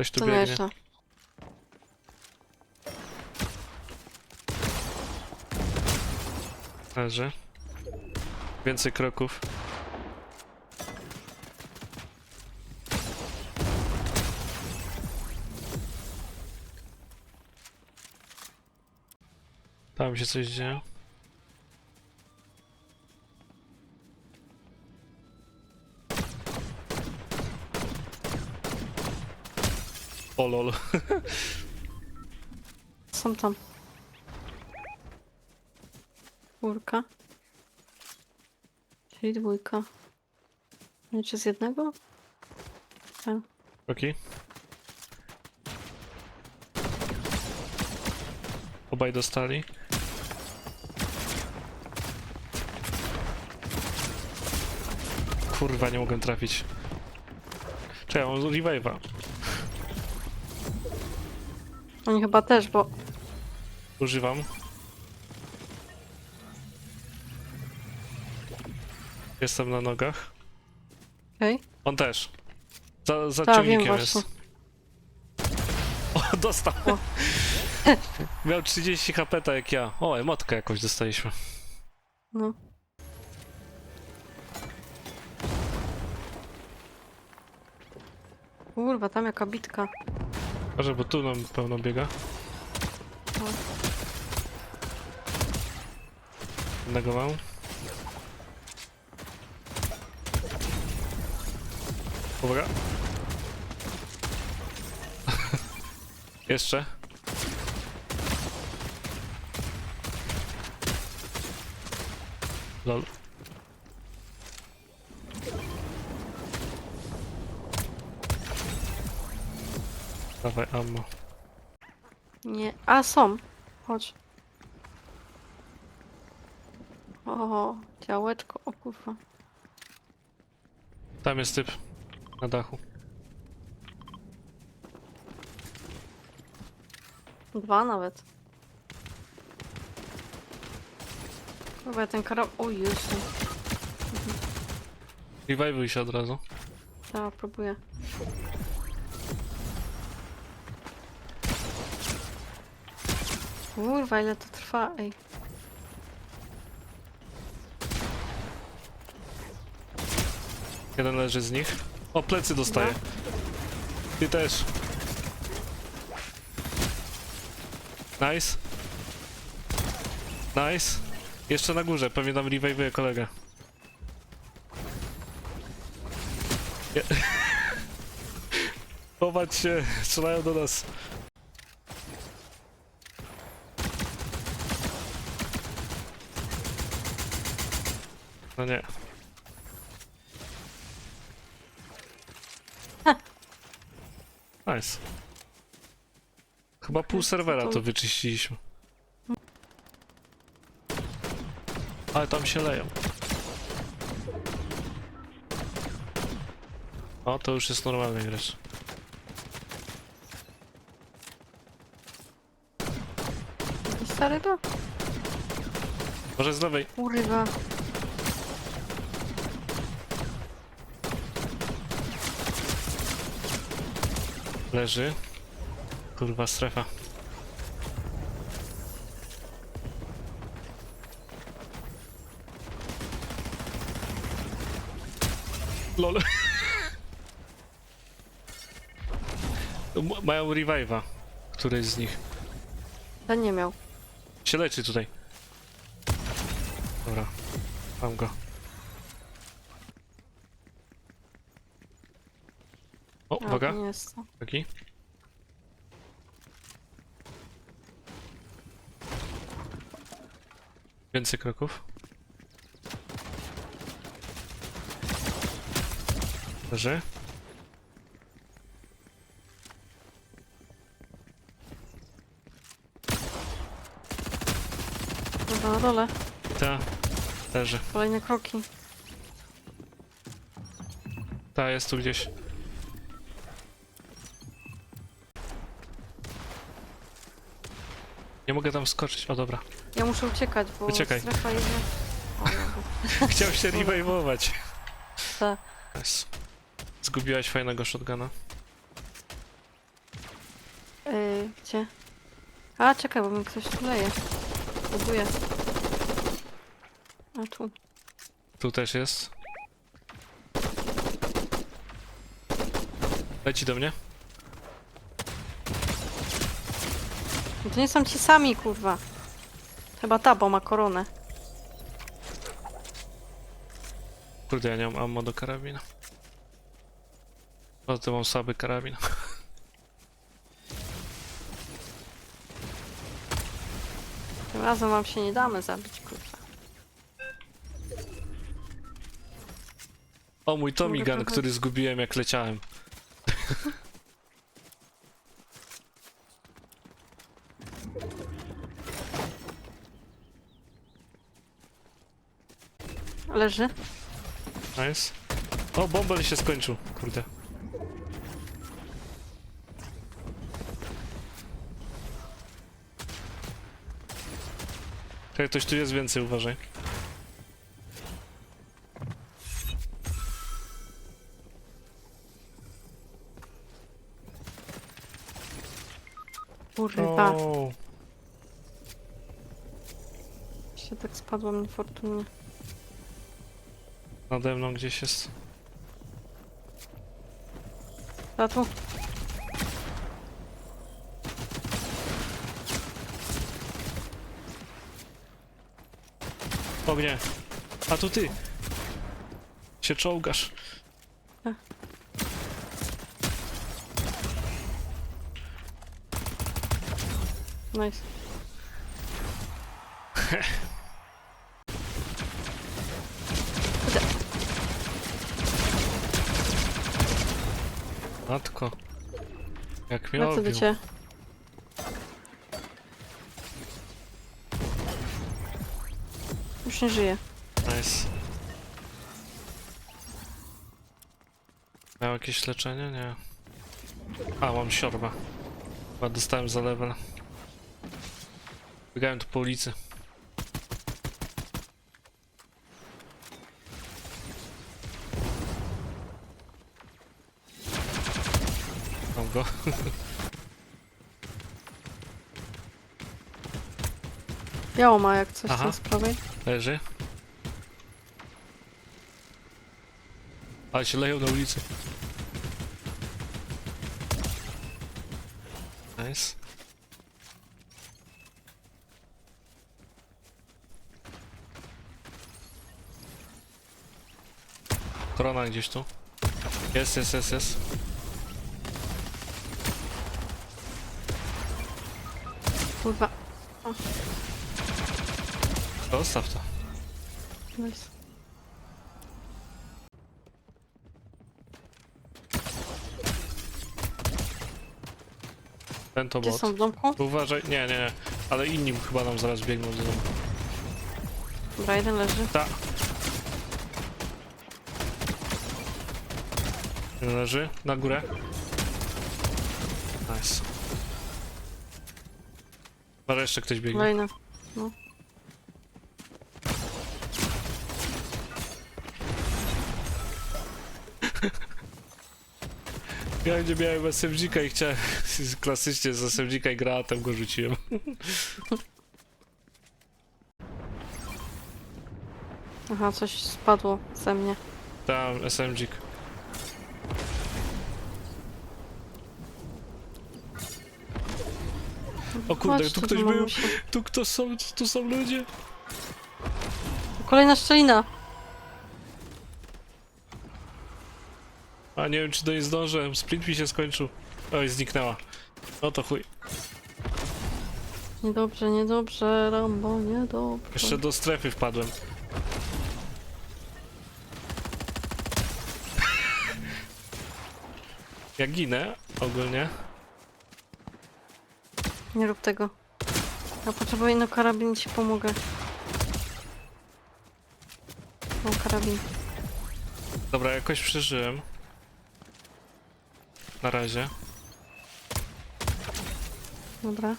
Ktoś tu biegnie. nieźle. Leży. Więcej kroków. Tam się coś dzieje. O lol. Są tam. Czwórka. Czyli dwójka. Nie, czy z jednego? Tak. Okej. Obaj dostali. Kurwa, nie mogę trafić. Czekaj, mam revive'a. Oni chyba też, bo... Używam. Jestem na nogach. Okej. On też. Za, za Tak, ciągnikiem wiem jest. właśnie. O, dostał. O. Miał 30 HP tak jak ja. O, emotkę jakąś dostaliśmy. No. Kurwa, tam jaka bitka. Może, bo tu nam pełno biega. Mam. Uwaga. Jeszcze. Lol. Dawaj ammo. Nie. A, są. Chodź. O, działeczko, o kurwa. Tam jest typ. Na dachu. Dwa nawet. Chyba ten karab... O Jezu. Revive'uj się od razu. Dobra, próbuję. Kurwa, ile to trwa, ej. Jeden leży z nich. O, plecy dostaje. Ty też. Nice. Nice. Jeszcze na górze, pewnie tam revive'uje kolegę. Je... Chować się, strzelają do nas. No nie. Nice. Chyba pół serwera to wyczyściliśmy. Ale tam się leją. O, to już jest normalny gracz. Stary to? Może z lewej. Kurwa. Leży. Kurwa strefa. Lol. M- Mają revive'a. Któryś z nich. Ten nie miał. Się leczy tutaj. Dobra. Mam go. O, A, uwaga. nie jest to. Taki. Więcej kroków. Leży. Dobra, na dole. Ta. Leży. Kolejne kroki. Ta jest tu gdzieś. Nie mogę tam skoczyć. O dobra. Ja muszę uciekać, bo Uciekaj. strefa. O, no. Chciał się revive'ować. Ta. Nice. Zgubiłaś fajnego shotguna. Gdzie? A, czekaj, bo mi ktoś tu leje. Próbuję. A tu. Tu też jest. Leci do mnie. No to nie są ci sami, kurwa. Chyba ta, bo ma koronę. Kurde, ja nie mam ammo do karabina. O, to mam słaby karabin. Tym razem wam się nie damy zabić, kurwa. O, mój trochę- który zgubiłem jak leciałem. Leży. Nice. O, bąbel się skończył. Kurde. Czekaj, ktoś tu jest więcej, uważaj. Kurwa. O, Się tak spadłam niefortunnie. Nade mną gdzieś jest. A tu. Ognie. A tu ty. Się czołgasz. Nice. Matko. Jak mnie Lecę do obił. ciebie. Już nie żyje. Nice. Miał jakieś leczenie? Nie. A, mam siorba. Chyba dostałem za level. Biegałem tu po ulicy. Mam go. Biało ma jak coś Aha. tam z prawej. Leży. Ale się leją na ulicy. Nice. Korona gdzieś tu. Jest, jest, jest, jest. Kurwa. Zostaw to. Nice. Ten to Gdzie bot. są w domku? Uważaj, nie, nie, nie. Ale inni chyba nam zaraz biegną do domu. Dobra, jeden leży. Ta. Jeden Leży na górę. Może jeszcze ktoś biegnie. Kolejny. No. Ja nie miałem SMG-ka i chciałem klasycznie z SMG-ka i granatem go rzuciłem. Aha, coś spadło ze mnie. Tam SMG. O kurde, Chodź tu ktoś był. Tu kto są, tu są ludzie. Kolejna szczelina. A nie wiem czy do niej zdążę, sprint mi się skończył. Oj, zniknęła. No to chuj. Niedobrze, niedobrze, Rambo, niedobrze. Jeszcze do strefy wpadłem. Ja ginę ogólnie. Nie rób tego. Ja potrzebuję inny karabin, ci pomogę. Mam karabin. Dobra, jakoś przeżyłem. Na razie. Dobra.